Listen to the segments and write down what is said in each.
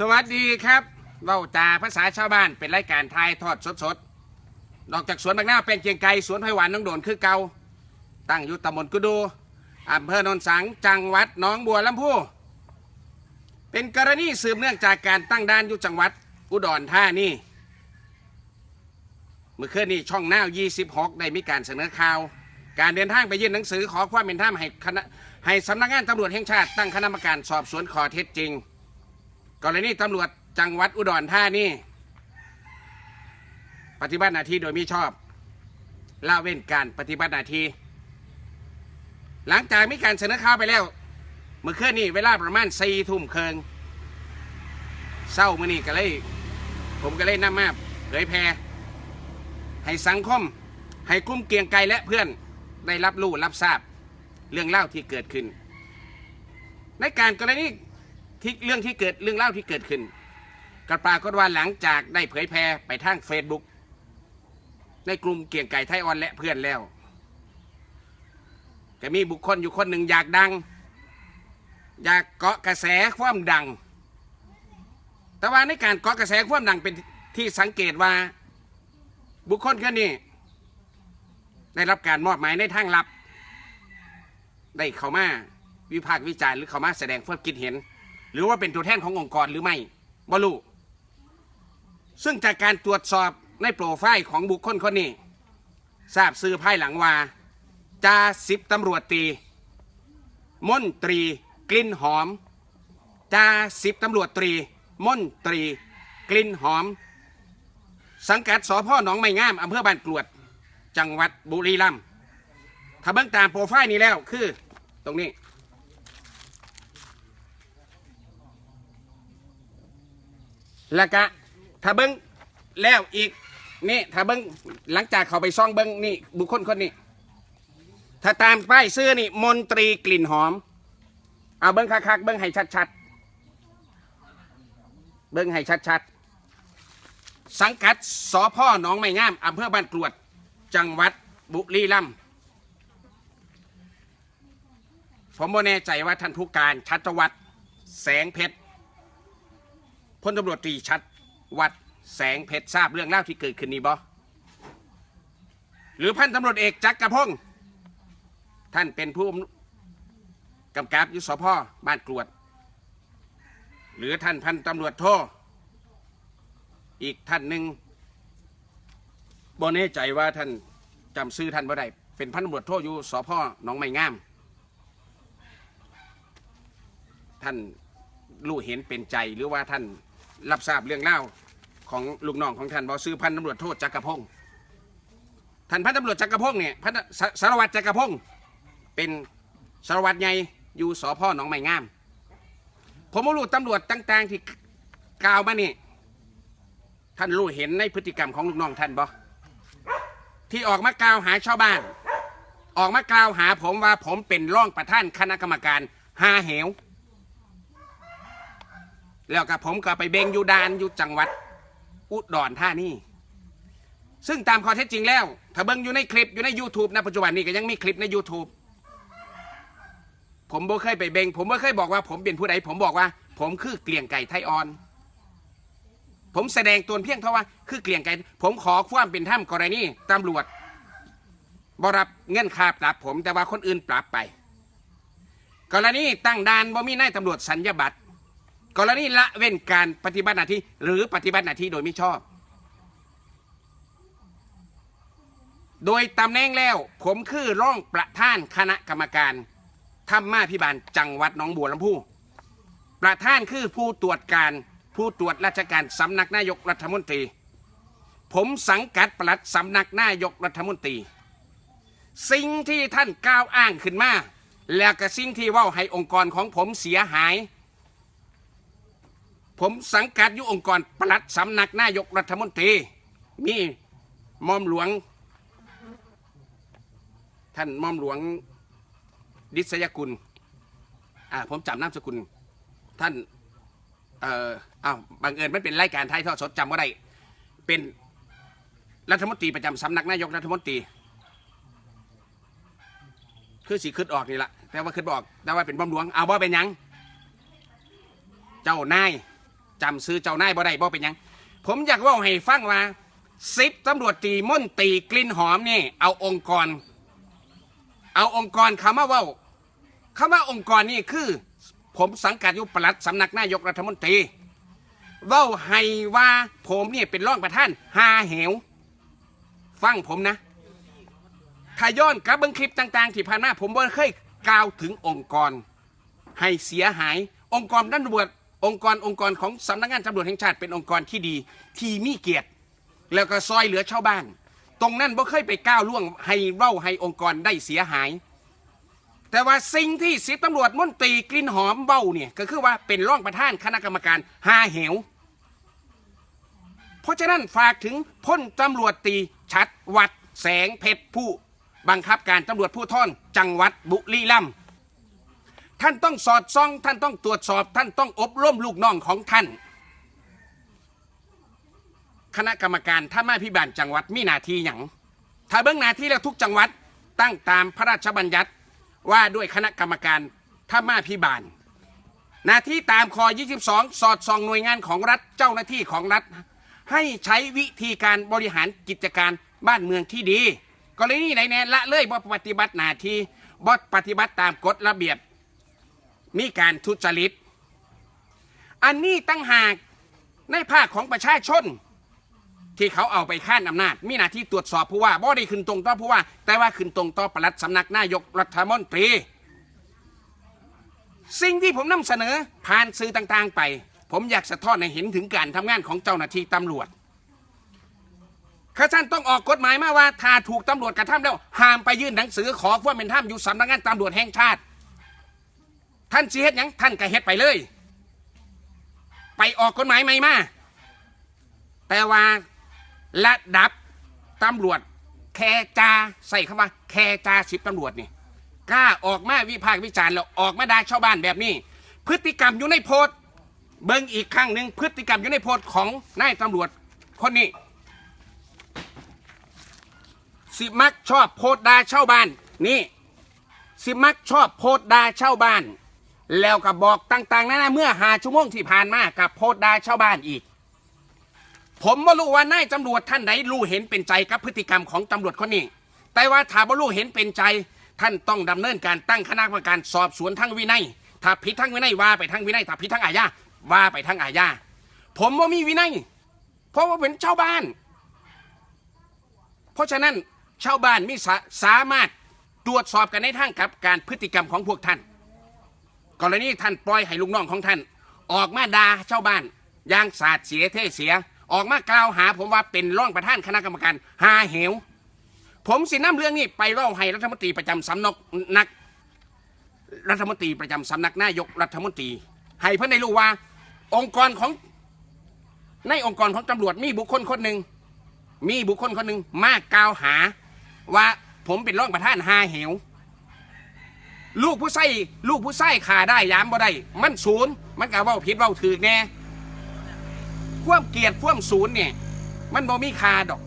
สวัสดีครับเว้าจาภาษาชาวบ้านเป็นรายการทายทอดสดๆนอกจากสวนบางหน้าเป็นเกียงไก่สวนไผ่หวานน้องโดนคือเกาตั้งอยู่ตำบลกุดูอำเภอโนนสังจังหวัดหนองบัวลำพูเป็นกรณีสืบเนื่องจากการตั้งด่านอยู่จังหวัดอุดรธานีเมื่อคืนนี้ช่องหน่า26 ได้มีการเสนอข่าว การเดินทางไปยื่นหนังสือขอความเป็นธรรมให้คณะให้สำนักงานตำรวจแห่งชาติตั้งคณะกรรมการสอบสวนข้อเท็จจริง กรณีตำรวจจังหวัดอุดรธานีปฏิบัติหน้าที่โดยมิชอบละเว้นการปฏิบัติหน้าที่หลังจากมีการเสนอข่าวไปแล้ว เมื่อคืนนี้เวลาประมาณสี่ทุ่มเคิงเศร้ามื่อนี้ก็เลย ผมก็เลยนำมาเผยแพร่ให้สังคม ให้กุ้มเกียงไกรและเพื่อนได้รับรู้รับทราบเรื่องเล่าที่เกิดขึ้น ในการกรณี ที่เรื่องที่เกิดเรื่องเล่าที่เกิดขึ้นกระปรากฏว่าหลังจากได้เผยแพร่ไปทางเฟซบุ๊กในกลุ่มเกี่ยงไก่ไทยออนและเพื่อนแล้วก็มีบุคคลอยู่คนหนึ่งอยากดัง อยากเกาะกระแสความดัง แต่ว่าในการเกาะกระแสความดังเป็นที่สังเกตว่า บุคคลคนนี้ได้รับการมอบหมายในทางลับ ได้เข้ามาวิพากษ์วิจารณ์หรือเข้ามาแสดงความคิดเห็น หรือว่าเป็นตัวแทนขององค์กรหรือไม่บรูซึ่งจากการตรวจสอบในโปรไฟล์ของบุคคลคนนี้ ทราบซื้อภายหลังว่าจ่าสิบตำรวจตรีมนตรีกลิ่นหอมจ่าสิบตำรวจตรีมนตรีกลิ่นหอม สังกัดสพหนองไม้งามอำเภอบ้านกรวด จังหวัดบุรีรัมย์ถ้าเบิ่งตามโปรไฟล์นี้แล้วคือตรงนี้ แล้วก็ถ้าเบิ้งแล้วอีกนี่ถ้าเบิ้งหลังจากเขาไปซ่องเบิ้งนี่บุคคลคนนี้ ถ้าตามป้ายเสื้อนี่มนตรีกลิ่นหอม เอาเบิ้งคักๆเบิ้งให้ชัดๆ เบิ้งให้ชัดๆ สังกัดสพหนองไม้งามอำเภอบ้านกรวด จังหวัดบุรีรัมย์ผมไม่แน่ใจว่าท่านผู้การชัตวัฒน์แสงเพชร พลตำรวจตรีชัด วัดแสงเพชรทราบเรื่องเล่าที่เกิดขึ้นนี้บ่หรือพันตำรวจเอกจักรพงศ์ท่านเป็นผู้กำกับยุสพบ้านกรวด หรือท่านพันตำรวจโทอีกท่านหนึ่งบ่แน่ใจว่าท่านจำชื่อท่านบ่ได้เป็นพันตำรวจโทอยู่สพหนองไม้งาม ท่านรู้เห็นเป็นใจหรือว่าท่าน รับทราบเรื่องเล่าของลูกน้องของท่านบอซื้อพันตำรวจโทษจักรพงศ์ท่านพันตำรวจจักรพงศ์เนี่ยพันสสารวัตรจักรพงศ์เป็นสารวัตรใหญ่อยู่สพหนองไม้งาม ผมมารู้ตำรวจต่าง ๆ ที่กล่าวมานี่ท่านรู้เห็นในพฤติกรรมของลูกน้องท่านบอที่ออกมากล่าวหาชาวบ้าน ออกมากล่าวหาผมว่าผมเป็นร่องประธานคณะกรรมการหาเหว แล้วกับผมก็ไปเบงอยู่ดานอยู่จังหวัด อุดรธานีซึ่งตามข้อเท็จจริงแล้ว ถ้าเบิ่งอยู่ในคลิปอยู่ใน YouTube นะปัจจุบันนี้ก็ยังมีคลิปใน YouTube ผมบ่เคยไปเบง ผมบ่เคยบอกว่าผมเป็นผู้ใดผมบอกว่า ผมคือเกลียงไก่ไทยออน ผมแสดงตนเพียงเท่าว่าคือเกลียงไก่ ผมขอความเป็นธรรมกรณีตำรวจบรับเงินค่าปรับผมแต่ว่าคนอื่นปรับไป กรณีตั้งด่านบ่มีนายตำรวจสัญญาบัตร กรณีละเว้นการปฏิบัติหน้าที่ หรือปฏิบัติหน้าที่โดยไม่ชอบ โดยตำแหน่งแล้ว ผมคือร่องประธานคณะกรรมการธรรมาพิบาลจังหวัดหนองบัวลำพูประธานคือผู้ตรวจการผู้ตรวจราชการสำนักนายกรัฐมนตรี ผมสังกัดปลัดสำนักนายกรัฐมนตรี สิ่งที่ท่านกล่าวอ้างขึ้นมา แล้วก็สิ่งที่ว่าให้องค์กรของผมเสียหาย ผมสังกัดอยู่องค์กรปลัดสำนักนายกรัฐมนตรีมีมอมหลวง ท่านมอมหลวงดิษยกุลอ่าผมจำนามสกุล ท่านเอ่ออ้าวบังเอิญไมันเป็นรายการไทยทอดสดจำว่าได้เป็นรัฐมนตรีประจำสำนักนายกรัฐมนตรี คือสีขึ้นออกนี่แหละแต่ว่าขึ้นบอกแต่ว่าเป็นหมอมหลวงเอาว่าเป็นยัง เจ้านาย จำซื้อเจ้านายบ่ได้บ่เป็นหยัง ผมอยากเว่าให้ฟังว่าสิบตำรวจตรีม่นตรีกลิ่นหอมนี่ เอาองค์กร เอาองค์กรคำว่าเว่าคำว่าองค์กรนี่คือ ผมสังกัดอยู่ปลัดสำนักนายกรัฐมนตรีเว้าให้ว่าผมเนี่ยเป็นรองประธานหาเหว ฟังผมนะ ถ้าย้อนกลับเบิ้งคลิปต่างๆ ที่ผ่านมาผมบ่เคยกล่าวถึงองค์กร ให้เสียหายองค์กรตำรวจ องค์กรองค์กรของสำนักงานตำรวจแห่งชาติเป็นองค์กรที่ดี ที่มีเกียรติ แล้วก็ซอยเหลือชาวบ้าน ตรงนั้นบ่เคยไปก้าวล่วงให้เว้าให้องค์กรได้เสียหาย แต่ว่าสิ่งที่สิบตำรวจมนตรีกลิ่นหอมเบ้าเนี่ยก็คือว่าเป็นร่องประธานคณะกรรมการหาเหว เพราะฉะนั้นฝากถึงพลตำรวจตีชัดวัด แสงเพชรผู้ บังคับการตำรวจผู้ท่อนจังหวัดบุรีรัมย์ ท่านต้องสอดส่อง ท่านต้องตรวจสอบ ท่านต้องอบรมลูกน้องของท่าน คณะกรรมการถ้ามาพิบาลจังหวัดมีหนาที่อย่างถ้าเบื้องหน้าที่แล้วทุกจังหวัดตั้งตามพระราชบัญญัติว่าด้วยคณะกรรมการถ้ามาพิบาล หน้าที่ตามคอ22 สอดส่องหน่วยงานของรัฐเจ้าหน้าที่ของรัฐ ให้ใช้วิธีการบริหารกิจการบ้านเมืองที่ดีกรณีไหนแน่ละเลยบ่ปฏิบัติหน้าที่บ่ปฏิบัติตามกฎระเบียบ มีการทุจริต อันนี้ตั้งหากในภาคของประชาชน ที่เขาเอาไปข้านอำนาจ มีหน้าที่ตรวจสอบผู้ว่าบ่ได้ขึ้นตรงต่อผู้ว่า แต่ว่าขึ้นตรงต่อปลัดสำนักนายกรัฐมนตรี สิ่งที่ผมนำเสนอผ่านสื่อต่างๆไป ผมอยากสะท้อนให้เห็นถึงการทำงานของเจ้าหน้าที่ตำรวจข้าท่านต้องออกกฎหมายมาว่าถ้าถูกตำรวจกระทำแล้วห้ามไปยื่นหนังสือขอความเป็นธรรมอยู่สำนักงานตำรวจแห่งชาติ ท่านสิเฮ็ดหยังท่านก็เฮ็ดไปเลย ไปออกกฎหมายใหม่มาแต่ว่าระดับตำรวจแคจาใส่คำว่า แคจาสิบตำรวจนี่กล้าออกมาวิพากษ์วิจารณ์แล้วออกมาด่าชาวบ้านแบบนี้ พฤติกรรมอยู่ในโพสต์เบิ่งอีกครั้งหนึ่งพฤติกรรมอยู่ในโพสต์ของนายตำรวจคนนี้ สิมักชอบโพสต์ด่าชาวบ้านนี่ สิมักชอบโพสต์ด่าชาวบ้าน แล้วก็บอกต่างๆนานาเมื่อหาชั่วโมงที่ผ่านมากับโพสต์ด่าชาวบ้านอีก ผมไม่รู้ว่านายตำรวจท่านไหนรู้เห็นเป็นใจกับพฤติกรรมของตำรวจคนนี้ แต่ว่าถ้าบ่รู้เห็นเป็นใจ ท่านต้องดำเนินการตั้งคณะกรรมการสอบสวนทั้งวินัย ถ้าผิดทั้งวินัยว่าไปทั้งวินัยถ้าผิดทั้งอาญาว่าไปทั้งอาญาผมว่ามีวินัย เพราะว่าเป็นชาวบ้าน เพราะฉะนั้นชาวบ้านมีสาสามารถตรวจสอบกันในทางกับการพฤติกรรมของพวกท่าน กรณีท่านปล่อยให้ลูกน้องของท่าน ออกมาด่าชาวบ้านอย่างสาดเสียเทเสีย ออกมากล่าวหา ผมว่าเป็นร่องประธานคณะกรรมการหาเหว ผมสินำเรื่องนี้ไปเล่าให้รัฐมนตรีประจำสำนักนัก รัฐมนตรีประจำสำนักนายกรัฐมนตรี ให้เพื่อนได้รู้ว่า องค์กรของในองค์กรของตำรวจมีบุคคลคนหนึ่งมีบุคคลคนหนึ่งมากกล่าวหาว่าผมเป็นร่องประธานหาเหว ลูกผู้ใส่ลูกผู้ใส่ขาได้ยามบ่ได้ มันศูนย์มันกะว่าผิดเว่าถือแน่ความเกลียดความศูนย์เนี่ย มันบ่มีคาดอก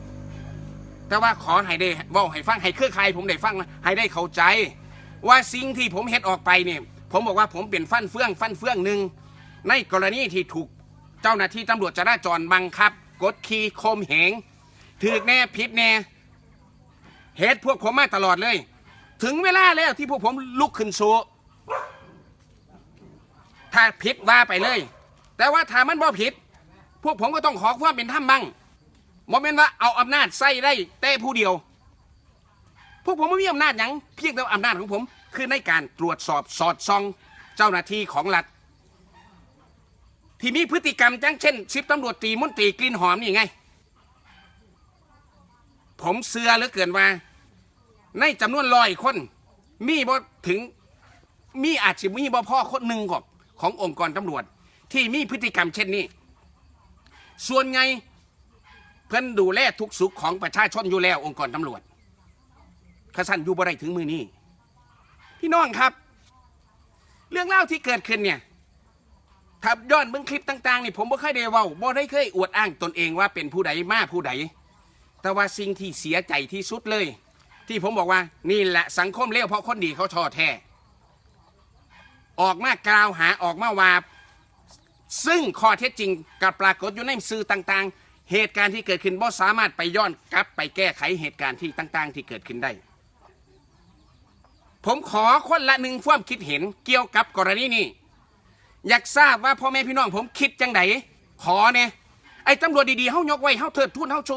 แต่ว่าขอให้ได้เว่าให้ฟังให้เครือข่ายผมได้ฟังนะให้ได้เข้าใจ ว่าสิ่งที่ผมเฮ็ดออกไปเนี่ย ผมบอกว่าผมเป็นฟันเฟืองฟันเฟืองหนึ่งในกรณีที่ถูกเจ้าหน้าที่ตำรวจจราจรบังคับ กดขี่ข่มเหงถือแน่ผิดแน่เหตุพวกผมมาตลอดเลย ถึงเวลาแล้วที่พวกผมลุกขึ้นสู้ถ้าผิดว่าไปเลย แต่ว่าถ้ามันบ่ผิด พวกผมก็ต้องขอความเป็นธรรมบ้างโมเมนว่าเอาอำนาจใส่ได้แต่ผู้เดียว พวกผมไม่มีอำนาจหยังเพียงแต่ว่าอำนาจของผม คือในการตรวจสอบสอดส่องเจ้าหน้าที่ของรัฐที่มีพฤติกรรมจังเช่นสิบตำรวจตีมนตีกลิ่นหอมนี่ไง ผมเสือเหลือเกินว่า ในจำนวนร้อยคน มีบ่ถึงมีอาจจะมีบ่พ่อคนหนึ่งของขององค์กรตำรวจ ที่มีพฤติกรรมเช่นนี้ ส่วนไงเพื่อนดูแลทุกสุขของประชาชนอยู่แล้วองค์กรตำรวจขสันอยู่บ่ได้ถึงมือนี้ พี่น้องครับ เรื่องเล่าวที่เกิดขึ้นเนี่ยถ้าย้อนเบื้องคลิปต่างๆนี่ผมบ่เคยได้เว้าบ่ได้เคยอวดอ้างตนเองว่าเป็นผู้ใดมาผู้ใด แต่ว่าสิ่งที่เสียใจที่สุดเลย ที่ผมบอกว่านี่แหละสังคมเลวเพราะคนดีเขาชอแท้ออกมากล่าวหาออกมาว่าซึ่งข้อเท็จจริงกับปรากฏอยู่ในสื่อต่างๆ เหตุการณ์ที่เกิดขึ้นบ่สามารถไปย้อนกลับไปแก้ไขเหตุการณ์ที่ต่าง ๆ ที่เกิดขึ้นได้ ผมขอคนละหนึ่งความคิดเห็นเกี่ยวกับกรณีนี้อยากทราบว่าพ่อแม่พี่น้องผมคิดจังไดขอเนี่ยไอ้ตำรวจดีๆเฮายกไว้เฮาเทิดทูนเฮาชู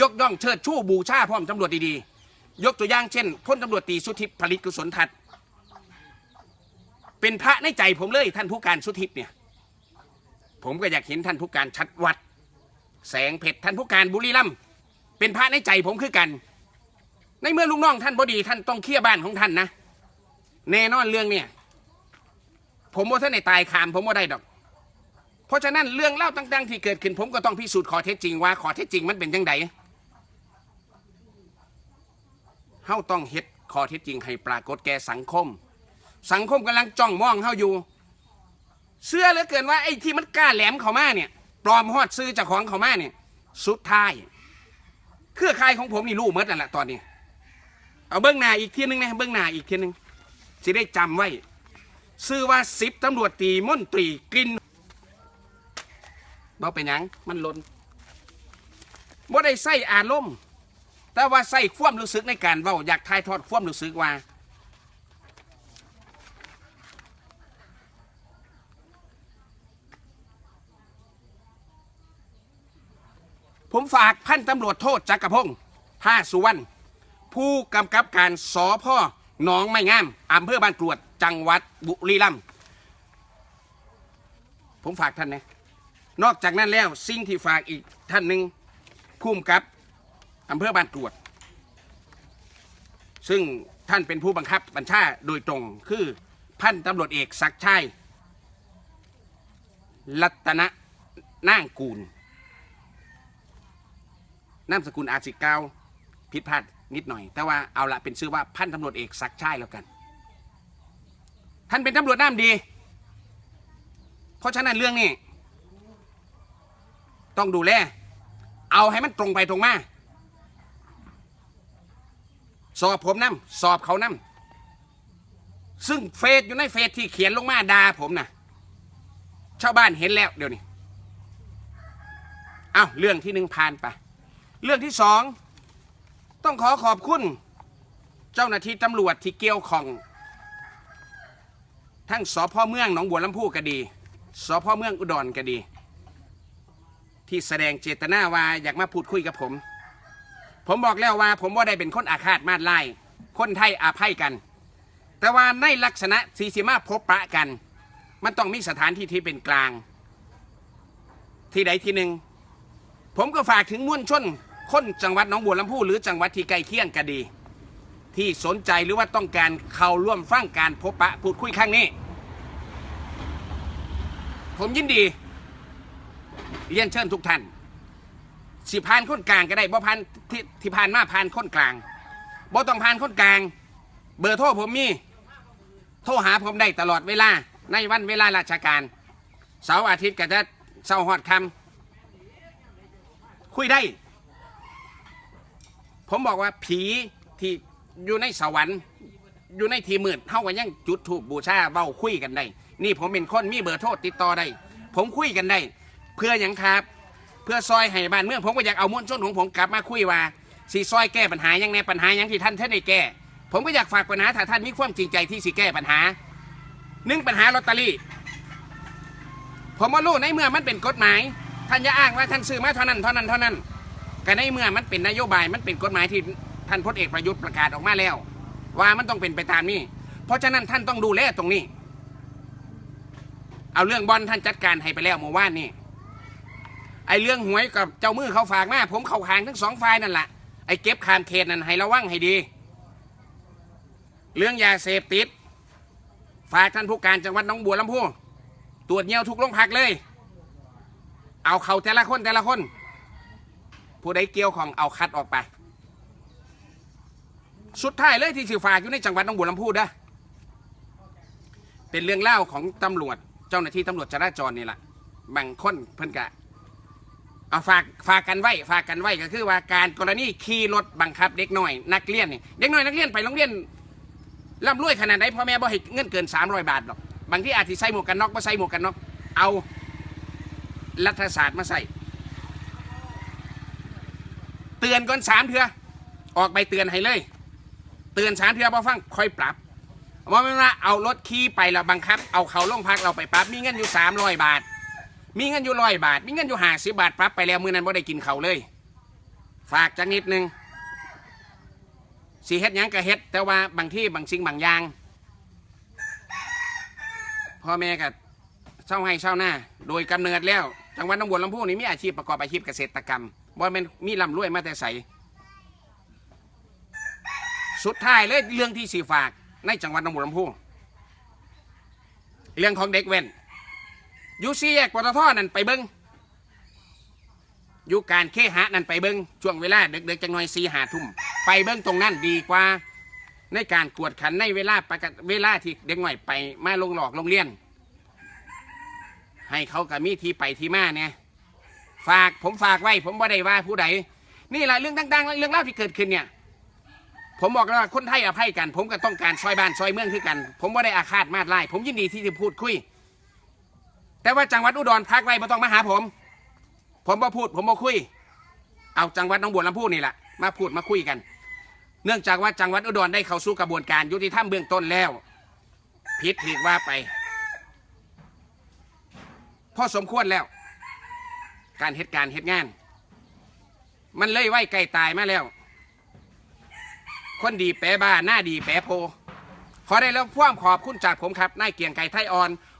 ยกย่องเชิดชูบูชาพร้อมตำรวจดีๆ ยกตัวอย่างเช่นพลตำรวจตีสุทิพย์ผลิตกุศลทัศน์เป็นพระในใจผมเลยท่านผู้การสุทิพย์เนี่ย ผมก็อยากเห็นท่านผู้การชัดวัด แสงเพชรท่านผู้การบุรีรัมย์เป็นพระในใจผมคือกัน ในเมื่อลูกน้องท่านบดีท่านต้องเคลียร์บ้านของท่านนะแน่นอนเรื่องเนี่ย ผมว่าท่านในตายขาม ผมว่าได้ดอก เพราะฉะนั้นเรื่องเล่าต่างๆ ที่เกิดขึ้นผมก็ต้องพิสูจน์ขอเท็จจริงว่าขอเท็จจริงมันเป็นยังไง เฮาต้องเฮ็ดข้อเท็จจริงให้ปรากฏแก่สังคม สังคมกำลังจ้องมองเฮาอยู่ เสื้อเหลือเกินว่าไอ้ที่มันกล้าแหลมเขามาเนี่ย ปลอมฮอดซื้อจากของเขามาเนี่ย สุดท้าย เครือข่ายของผมนี่รู้หมดนั่นแหละตอนนี้ เอาเบื้องหน้าอีกทีนึงนะเบื้องหน้าอีกทีนึงจะได้จำไว้ซื้อว่าสิบตำรวจตีมนตรีกลินบ่เป็นหยังมันหลนบ่ได้ใส่อารมณ์ แต่ว่าใส่ความรู้สึกในการเว้าอยากทายทอดความรู้สึกว่า ผมฝากพันตำรวจโทษจักรพงศ์ท่าสุวรรณผู้กำกับการสอพ่อหนองไม่งามอำเภอบ้านกรวดจังหวัดบุรีรัมย์ผมฝากท่านนะนอกจากนั้นแล้วสิ่งที่ฝากอีกท่านหนึ่งผู้กำกับ อำเภอบ้านกรวดซึ่งท่านเป็นผู้บังคับบัญชาโดยตรงคือพันตำรวจเอกศักชัยรัตนะนางกูลนามสกุลอาจิกาวผิดพลาดนิดหน่อย แต่ว่าเอาละเป็นชื่อว่าพันตำรวจเอกศักชัยแล้วกัน ท่านเป็นตำรวจน้ำดี เพราะฉะนั้นเรื่องนี้ ต้องดูแล เอาให้มันตรงไปตรงมา สอบผมน้ำสอบเขาน้ำซึ่งเฟซอยู่ในเฟซที่เขียนลงมาด่าผมนะชาวบ้านเห็นแล้วเดี๋ยวนี้เอาเรื่องที่หนึ่งผ่านไป เรื่องที่สอง ต้องขอขอบคุณ เจ้าหน้าที่ตำรวจที่เกี่ยวของ ทั้งสพเมืองหนองบัวลำพูก็ดีสพเมืองอุดรก็ดี ที่แสดงเจตนาว่าอยากมาพูดคุยกับผม ผมบอกแล้วว่าผมว่าได้เป็นคนอาฆาตมาดไล่คนไทยอาภัยกัน แต่ว่าในลักษณะสีสีมาพบปะกัน มันต้องมีสถานที่ที่เป็นกลาง ที่ใดที่หนึ่งผมก็ฝากถึงมวลชนคนจังหวัดหนองบัวลำพูหรือจังหวัดที่ใกล้เคียงก็ดี ที่สนใจหรือว่าต้องการเข้าร่วมฟังการพบปะพูดคุยครั้งนี้ ผมยินดีเรียนเชิญทุกท่าน สิพานคนกลางก็ได้บ่พานที่ที่พานมาพานคนกลางบ่ต้องพานคนกลาง เบอร์โทรผมมี โทรหาผมได้ตลอดเวลา ในวันเวลาราชการ เสาร์อาทิตย์ก็จะเสาร์หอดคำคุยได้ ผมบอกว่าผีที่อยู่ในสวรรค์ อยู่ในทีมืดเท่ากันยังจุดถูกบูชาเบ้าคุยกันได้ นี่ผมเป็นคนมีเบอร์โทรติดต่อได้ ผมคุยกันได้ เพื่ออย่างครับ พื่อซอยให้บ้านเมืองผมก็อยากเอามวลชนของผมกลับมาคุยว่าสีซอยแก้ปัญหายังในปัญหายังที่ท่านท่านได้แก้ ผมก็อยากฝากปัญหาถ้าท่านมีความจริงใจที่สิแก้ปัญหาหนึ่งปัญหาลอตเตอรี่ ผมว่ารู้ในเมื่อมันเป็นกฎหมาย ท่านอย่าอ้างว่าท่านซื้อมาเท่านั้นเท่านั้นเท่านั้นก็ในเมื่อมันเป็นนโยบายมันเป็นกฎหมายที่ท่านพลเอกประยุทธ์ประกาศออกมาแล้ว ว่ามันต้องเป็นไปตามนี้เพราะฉะนั้นท่านต้องดูแลตรงนี้ เอาเรื่องบอลท่านจัดการให้ไปแล้วเมื่อวานนี่ ไอ้เรื่องหวยกับเจ้ามือเขาฝากมาผมเข้าขางทั้งสองฝ่ายนั่นแหละไอ้เก็บคามเขตนั่นให้ระวังให้ดี เรื่องยาเสพติด ฝากท่านผู้การจังหวัดน้องบัวลำพูตรวจเยี่ยวทุกโรงพักเลย เอาเขาแต่ละคนแต่ละคน ผู้ใดเกี่ยวของเอาคัดออกไป สุดท้ายเลยที่สิฝากอยู่ในจังหวัดน้องบัวลำพูเด้อเป็นเรื่องเล่าของตำรวจเจ้าหน้าที่ตำรวจจราจรนี่แหละบางคนเพิ่นกะ เอาฝากฝากกันไว้ฝากกันไว้ก็คือว่าการกรณีขี่รถบังคับ เด็กน้อยนักเรียนนี่เด็กน้อยนักเรียนไปโรงเรียนร่ำรวยขนาดไหนพ่อแม่บ่ให้เงินเกิน 300 บาทหรอกบางที่อาจจะใส่หมวกกันน็อกบ่ใส่หมวกกันน็อกเอารัฐศาสตร์มาใส่เตือนก่อนสามเถื่อออกใบเตือนให้เลย เตือนสามเถื่อพอฟังค่อยปรับว่าไม่ว่าเอารถขี่ไปแล้วบังคับ เอาเขาลงพักเราไปปรับมีเงินอยู่สามร้อยบาท มีเงินอยู่ร้อยบาท มีเงินอยู่ห้าสิบบาทปรับไปแล้วมือนั้นบ่ได้กินเขาเลย ฝากจักนิดนึงสีเฮ็ดยังก็เฮ็ด แต่ว่าบางที่บางสิ่งบางอย่างพ่อแม่ก็เช่าให้เช่าหน้า โดยกำเนิดแล้วจังหวัดหนองบัวลำพูนี่มีอาชีพประกอบอาชีพเกษตรกรรมบ่แม่นมีลำรวยมาแต่ใสสุดท้ายเลยเรื่องที่สีฝากในจังหวัดหนองบัวลำพูเรื่องของเด็กเว้น อยูซีแยกปตทนั่นไปเบิงอยู่การเคหะนั่นไปเบิงช่วงเวลาเด็กๆจังหน่อยสีหาทุ่มไปเบิงตรงนั้นดีกว่า ในการกวดขันในเวลาปกติเวลาที่เด็กหน่อยไปมาลงหลอกโรงเรียน ให้เขากับมีที่ไปที่มาเนี่ยฝากผมฝากไว้ ผมบ่าได้ว่าผู้ใดนี่แหละเรื่องต่างๆ เรื่องเล่าที่เกิดขึ้นเนี่ย ผมบอกแล้วว่าคนไทยอภัยกัน ผมก็ต้องการซอยบ้านซอยเมืองคือกัน ผมบ่าได้อาฆาตมาดไล่ผมยินดีที่จะพูดคุย แต่ว่าจังหวัดอุดรพักไว้ไม่ต้องมาหาผม ผมบ่พูดผมบ่คุย เอาจังหวัดหนองบัวลำพูนี่แหละมาพูดมาคุยกัน เนื่องจากว่าจังหวัดอุดรได้เข้าสู่กระบวนการยุติธรรมเบื้องต้นแล้วผิดถูกว่าไปพอสมควรแล้ว การเหตุการณ์เหตุงาน มันเลยไหวไกลตายมาแล้ว คนดีแปรบ้าหน้าดีแปรโพขอได้รับความขอบคุณจากผมครับนายเกียงไก่ไทยออน